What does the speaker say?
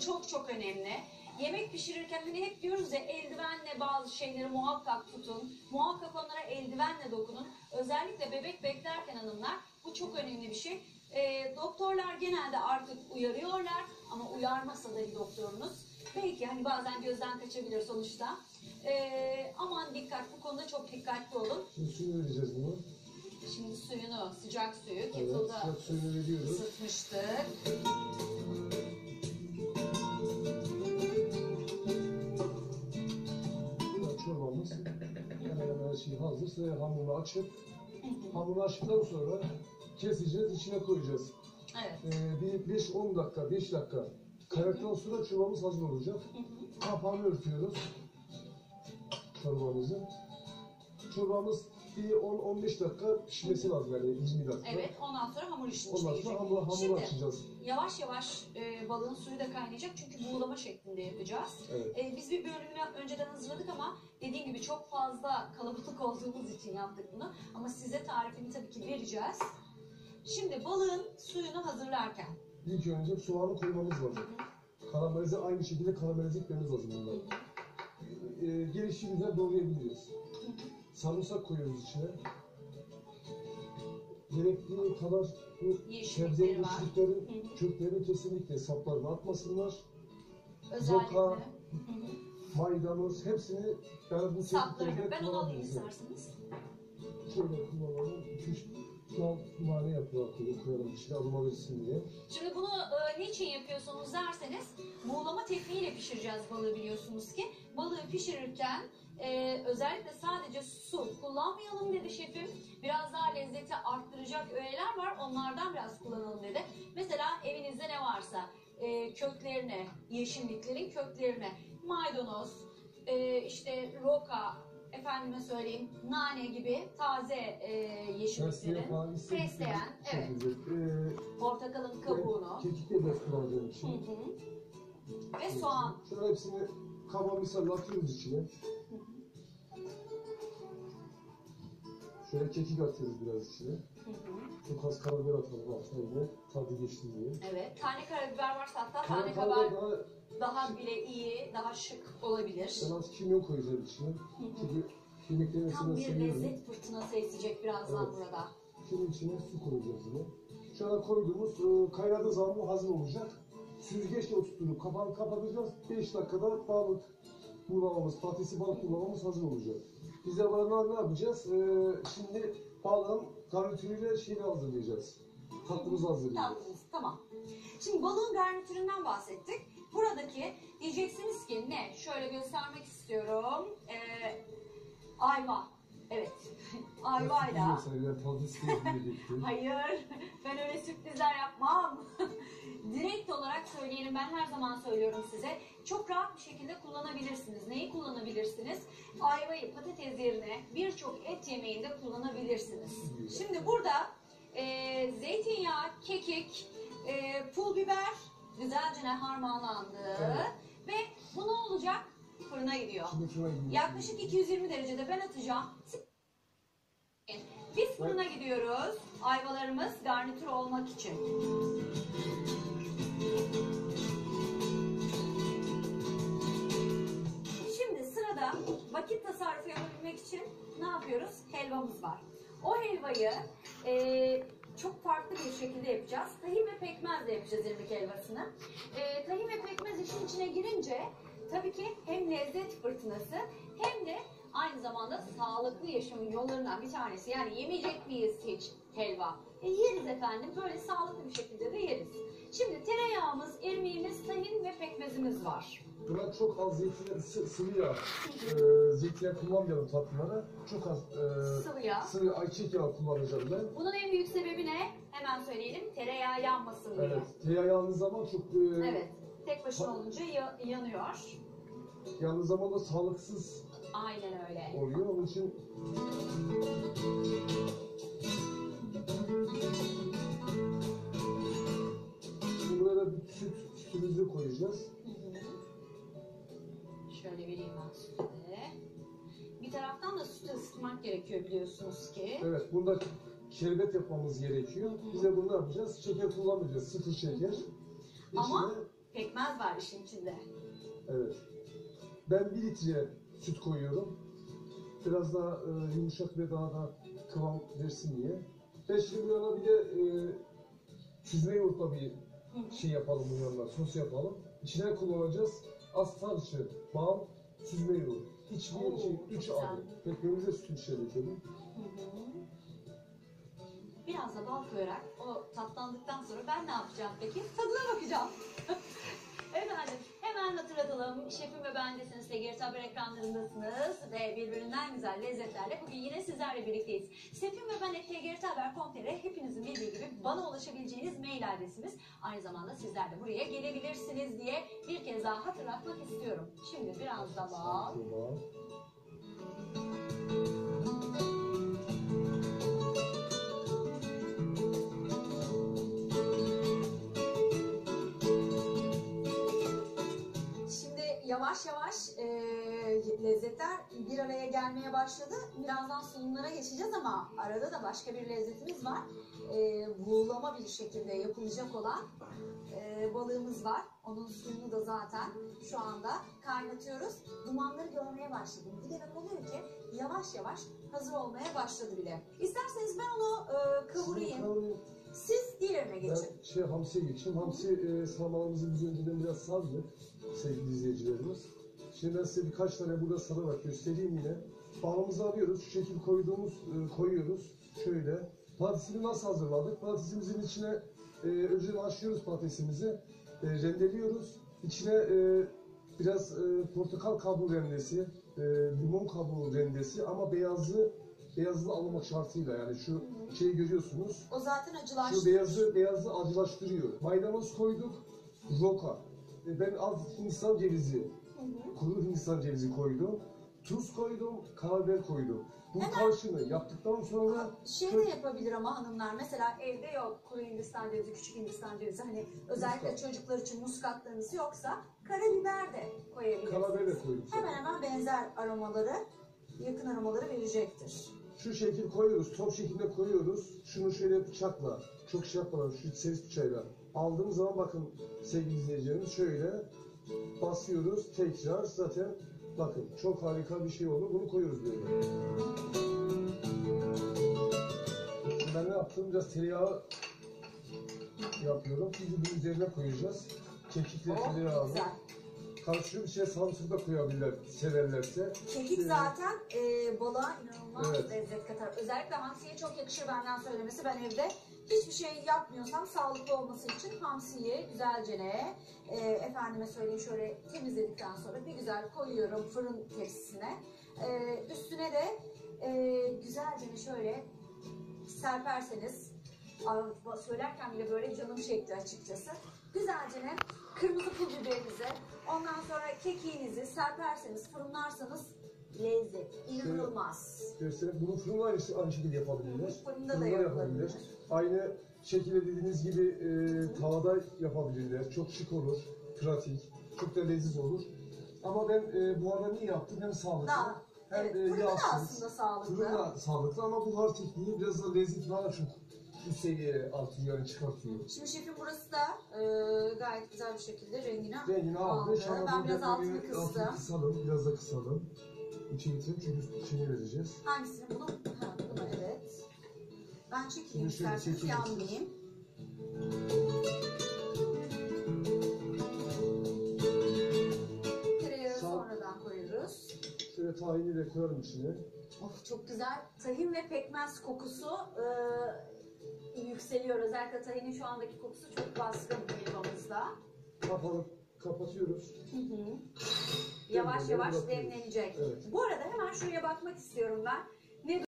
Bu çok çok önemli. Yemek pişirirken hani hep diyoruz ya eldivenle bazı şeyleri muhakkak tutun. Muhakkak onlara eldivenle dokunun. Özellikle bebek beklerken hanımlar bu çok önemli bir şey. Ee, doktorlar genelde artık uyarıyorlar ama uyarmasa dahi doktorunuz. Belki hani bazen gözden kaçabilir sonuçta. Ee, aman dikkat bu konuda çok dikkatli olun. Şimdi suyu vereceğiz bunu. Şimdi suyunu, sıcak suyu Evet, sıcak suyunu veriyoruz. ısıtmıştık. Çorbamız hemen hemen her şey hazır. Sıra hamurunu açıp hamurunu açtıktan sonra keseceğiz, içine koyacağız. Evet. Ee, bir 5-10 dakika, 5 dakika kaynadıktan sonra çorbamız hazır olacak. Kapağını örtüyoruz çorbamızı. Çorbamız bir 10-15 dakika pişmesi lazım yani 20 dakika. Evet, ondan sonra hamur işini Ondan çekecek. sonra hamur, hamuru Şimdi açacağız. yavaş yavaş e, balığın suyu da kaynayacak çünkü buğulama şeklinde yapacağız. Evet. E, biz bir bölümünü önceden hazırladık ama dediğim gibi çok fazla kalabalık olduğumuz için yaptık bunu. Ama size tarifini tabii ki vereceğiz. Şimdi balığın suyunu hazırlarken İlk önce soğanı koymamız lazım. Karamelize aynı şekilde karamelize etmemiz lazım bunları. Ee, gelişi güzel doğrayabiliriz. Sarımsak koyuyoruz içine. Gerektiği kadar bu Yeşillikleri sebze var. yeşilliklerin Hı hı. köklerini kesinlikle saplarını atmasınlar. özellikle Roka, Maydanoz hepsini yani bu sapları şekilde ben onu alayım isterseniz. Şöyle kullanalım. 2-3 dal nane yaprağı koyalım, koyalım içine aroma versin diye. Şimdi bunu e, niçin yapıyorsunuz derseniz buğulama tekniğiyle pişireceğiz balığı biliyorsunuz ki. Balığı pişirirken e, özellikle sadece su kullanmayalım dedi şefim. Biraz daha lezzeti arttıracak öğeler var onlardan biraz kullanalım dedi. Mesela evinizde ne varsa e, köklerine, yeşilliklerin köklerine maydanoz, e, işte roka, efendime söyleyeyim nane gibi taze e, yeşilliklerin fesleğen, evet. Ee, portakalın kabuğunu. Kekik de kullanacağım Hı için. hı. Ve soğan. Şöyle hepsini kaba misal atıyoruz içine. Şöyle kekik atıyoruz biraz içine. Hı hı. Çok az karabiber atalım altına yine tadı geçsin diye. Evet. Tane karabiber varsa hatta tane Karabiber daha daha bile iyi, daha şık olabilir. ben az kimyon koyacağım içine. Çünkü yemeklerin Tam bir seviyorum. lezzet fırtınası esecek birazdan Evet. burada. Şimdi içine su koyacağız yine. Şu an koyduğumuz e, kaynadığı zaman bu hazır olacak. Süzgeçle oturtup kapağını kapatacağız. 5 dakikada balık buğulamamız, patatesi balık buğulamamız hazır olacak. Biz de bana ne yapacağız? E, şimdi balığın garnitürüyle şeyini hazırlayacağız. Tatlımızı hazırlayacağız. Tatlınız, tamam. Şimdi balığın garnitüründen bahsettik. Buradaki diyeceksiniz ki ne? Şöyle göstermek istiyorum. Ee, ayva. Evet. Ayvayla. Hayır, ben öyle sürprizler yapmam. Söyleyelim, ben her zaman söylüyorum size. Çok rahat bir şekilde kullanabilirsiniz. Neyi kullanabilirsiniz? Ayvayı patates yerine birçok et yemeğinde kullanabilirsiniz. Şimdi burada e, zeytinyağı, kekik, e, pul biber güzelce harmanlandı. Evet. Ve bu ne olacak? Fırına gidiyor. Yaklaşık 220 derecede ben atacağım. Biz fırına gidiyoruz. Ayvalarımız garnitür olmak için. Vakit tasarrufu yapabilmek için ne yapıyoruz? Helvamız var. O helvayı eee, çok farklı bir şekilde yapacağız. Tahin ve pekmezle yapacağız irmik helvasını. Eee tahin ve pekmez işin içine girince tabii ki hem lezzet fırtınası hem de aynı zamanda sağlıklı yaşamın yollarından bir tanesi. Yani yemeyecek miyiz hiç helva? E yeriz efendim. Böyle sağlıklı bir şekilde de yeriz. Şimdi tereyağımız, irmiğimiz, tahin ve pekmezimiz var. Buna çok az zeytinyağı, sı- sıvı yağ, e, zeytinyağı kullanmayalım tatlılara. Çok az e, Sıvı yağ. sıvı ayçiçek yağı kullanacağım ben. Bunun en büyük sebebi ne? Hemen söyleyelim. Tereyağı yanmasın diye. Evet, tereyağı yandığı zaman çok e, Evet. Tek başına olunca ya- yanıyor. yandığı zaman da sağlıksız Aynen öyle. oluyor. Onun için Şimdi buraya da bir süt, sütümüzü koyacağız. Hı hı. Şöyle vereyim ben sütü. Bir taraftan da sütü ısıtmak gerekiyor biliyorsunuz ki. Evet, bunda şerbet yapmamız gerekiyor. Biz de bunu ne yapacağız? Şeker kullanmayacağız, sıfır şeker. Ama İçine pekmez var işin içinde. Evet. Ben bir litre süt koyuyorum. Biraz daha e, yumuşak ve daha da kıvam versin diye. Ben şimdi bu yana bir de e, süzme yoğurtla bir şey yapalım bu yanına, sos yapalım. İçine kullanacağız astar dışı, bal, süzme yoğurt. Hiçbir Oo, şey, çok üç güzel. adet. Pekmemize sütün içine dökelim. Hı hı. Biraz da bal koyarak o tatlandıktan sonra ben ne yapacağım peki? Tadına bakacağım. Efendim hemen hatırlatalım. Şefim ve bendesiniz. TGRT Haber ekranlarındasınız. Ve birbirinden güzel lezzetlerle bugün yine sizlerle birlikteyiz. Şefim ve ben tgrthaber.com.tr hepinizin bildiği gibi bana ulaşabileceğiniz mail adresimiz. Aynı zamanda sizler de buraya gelebilirsiniz diye bir kez daha hatırlatmak istiyorum. Şimdi biraz da yavaş yavaş e, lezzetler bir araya gelmeye başladı. Birazdan sunumlara geçeceğiz ama arada da başka bir lezzetimiz var. E, buğulama bir şekilde yapılacak olan e, balığımız var. Onun suyunu da zaten şu anda kaynatıyoruz. Dumanları görmeye başladım. Bu demek oluyor ki yavaş yavaş hazır olmaya başladı bile. İsterseniz ben onu e, kavurayım. Siz diğerine geçin. Ben şey hamsiye geçeyim. Hamsi e, sarmalarımızı biz önceden biraz sardık sevgili izleyicilerimiz. Şimdi ben size birkaç tane burada sararak göstereyim yine. Balımızı alıyoruz. Şu şekil koyduğumuz e, koyuyoruz. Şöyle. Patatesini nasıl hazırladık? Patatesimizin içine e, önceden haşlıyoruz patatesimizi. E, rendeliyoruz. İçine e, biraz e, portakal kabuğu rendesi, e, limon kabuğu rendesi ama beyazı beyazını almamak şartıyla yani şu şeyi görüyorsunuz. O zaten Şu acılaştı. beyazı beyazı acılaştırıyor. Maydanoz koyduk, roka. E, Ben az Hindistan cevizi, kuru Hindistan cevizi koydum. Tuz koydum, karabiber koydum. Bu karşını yaptıktan sonra Şey de yapabilir ama hanımlar mesela evde yok kuru Hindistan cevizi, küçük Hindistan cevizi hani özellikle Muskat. çocuklar için muskatlarınız yoksa karabiber de koyabilirsiniz. karabiber de koydum. Hemen hemen benzer aromaları, yakın aromaları verecektir. Şu şekil koyuyoruz, top şeklinde koyuyoruz. Şunu şöyle bıçakla, çok şey yapmadan, şu servis bıçağıyla aldığımız zaman bakın sevgili izleyicilerimiz şöyle basıyoruz tekrar zaten bakın çok harika bir şey olur. Bunu koyuyoruz böyle. Ben ne yaptım? Biraz tereyağı yapıyorum. Şimdi bunun üzerine koyacağız. Kekikle Oh tereyağını. güzel. Karıştırıp içine sarımsak da koyabilirler severlerse. Kekik Şöyle- zaten e, balığa inanılmaz Evet. lezzet katar. Özellikle hamsiye çok yakışır benden söylemesi. Ben evde hiçbir şey yapmıyorsam sağlıklı olması için hamsiyi güzelce ne e, efendime söyleyeyim şöyle temizledikten sonra bir güzel koyuyorum fırın tepsisine. E, üstüne de e, güzelce şöyle serperseniz söylerken bile böyle canım çekti açıkçası. Güzelce ne kırmızı pul biberinizi ondan sonra kekiğinizi serperseniz fırınlarsanız lezzet inanılmaz. gösterip bunu fırında aynı, aynı şekilde yapabilirler. Fırında da Fırında yapılabilir. Aynı şekilde dediğiniz gibi e, tavada yapabilirler. Çok şık olur, pratik, çok da leziz olur. Ama ben e, bu arada niye yaptım? Hem sağlıklı Daha, hem evet, e, fırında da yağsız. aslında sağlıklı. Fırın da sağlıklı ama buhar tekniği biraz da lezzet daha çok üst seviyeye artıyor, yani çıkartıyor. Şimdi şefim burası da e, gayet güzel bir şekilde rengini Rengini aldı. aldı. Ben biraz altını kıstım. altını kısalım, biraz da kısalım. İçe getirip çünkü içine vereceğiz. Hangisini bunu? Ha, bunu evet. Ben çekeyim Bunu şöyle isterseniz çekeyim. yanmayayım. Tereyağı Sağ- sonradan koyuyoruz. Şöyle tahini de koyalım içine. Of çok güzel. Tahin ve pekmez kokusu e, yükseliyor. Özellikle tahinin şu andaki kokusu çok baskın helvamızda. Kapalı, kapatıyoruz. Hı hı. Yavaş yavaş demlenecek. Evet. Bu arada hemen şuraya bakmak istiyorum ben.